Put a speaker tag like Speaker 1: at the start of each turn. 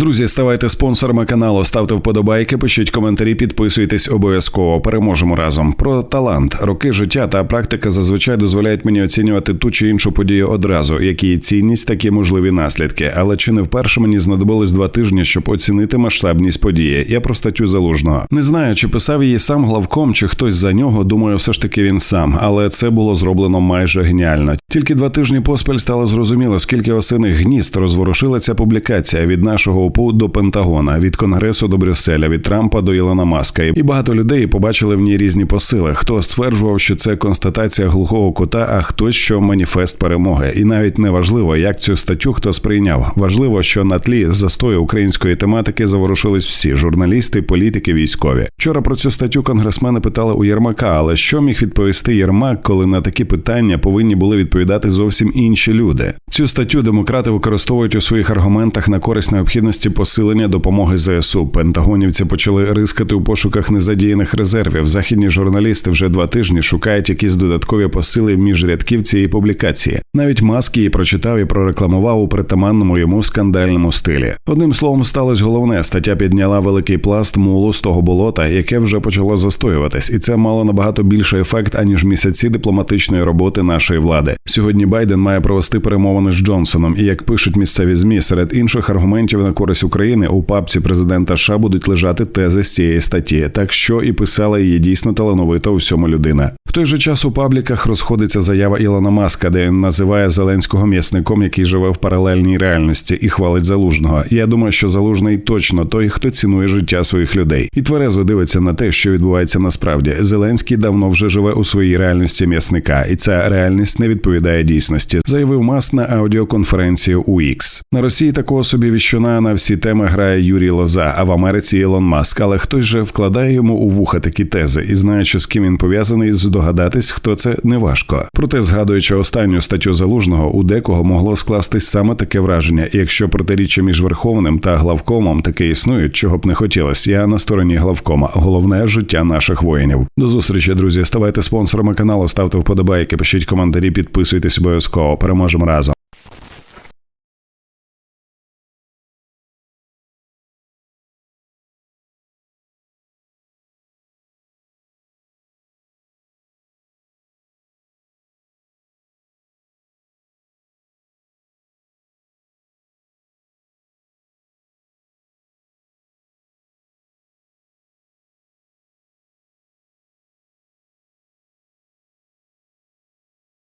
Speaker 1: Друзі, ставайте спонсорами каналу, ставте вподобайки, пишіть коментарі, підписуйтесь обов'язково. Переможемо разом. Про талант, роки життя та практика зазвичай дозволяють мені оцінювати ту чи іншу подію одразу, які є цінність, такі можливі наслідки. Але чи не вперше мені знадобилось два тижні, щоб оцінити масштабність події? Я про статтю залужного. Не знаю, чи писав її сам главком, чи хтось за нього. Думаю, все ж таки він сам, але це було зроблено майже геніально. Тільки два тижні поспіль стало зрозуміло, скільки осиних гнізд розворушила ця публікація від нашого ОПУ до Пентагона, від Конгресу до Брюсселя, від Трампа до Ілона Маска. І багато людей побачили в ній різні посили. Хто стверджував, що це констатація глухого кута, а хтось що маніфест перемоги. І навіть не важливо, як цю статтю хто сприйняв. Важливо, що на тлі застою української тематики заворушились всі журналісти, політики, військові. Вчора про цю статтю конгресмени питали у Єрмака, але що міг відповісти Єрмак, коли на такі питання повинні були відповідати зовсім інші люди? Цю статтю демократи використовують у своїх аргументах на користь необхідності посилення допомоги ЗСУ. Пентагонівці почали рискати у пошуках незадіяних резервів. Західні журналісти вже два тижні шукають якісь додаткові посили між рядків цієї публікації. Навіть маск її прочитав і прорекламував у притаманному йому скандальному стилі. Одним словом, сталося головне. Стаття підняла великий пласт мулу з того болота, яке вже почало застоюватись, і це мало набагато більший ефект аніж місяці дипломатичної роботи нашої влади. Сьогодні Байден має провести перемовини з Джонсоном, і як пишуть місцеві змі, серед інших аргументів на користь України у папці президента США будуть лежати тези з цієї статті. Так що і писала її дійсно талановита у всьому людина. В той же час у пабліках розходиться заява Ілона Маска, де він називає Зеленського м'ясником, який живе в паралельній реальності, і хвалить залужного. Я думаю, що залужний точно той, хто цінує життя своїх людей, і тверезо дивиться на те, що відбувається насправді. Зеленський давно вже живе у своїй реальності м'ясника, і ця реальність не відповідає дійсності, заявив Маск на аудіоконференції у X. На Росії такого собі віщуна на всі теми грає Юрій Лоза, а в Америці Ілон Маск. Але хтось же вкладає йому у вуха такі тези, і знаючи, з ким він пов'язаний, здогадатись, хто це не важко. Проте, згадуючи останню статтю залужного, у декого могло скластись саме таке враження. І якщо протиріччя між верховним та главкомом таке існують, чого б не хотілося, я на стороні главкома. Головне життя наших воїнів. До зустрічі, друзі. Ставайте спонсорами каналу, ставте вподобайки, пишіть коментарі, підписуйтесь обов'язково. Переможемо разом.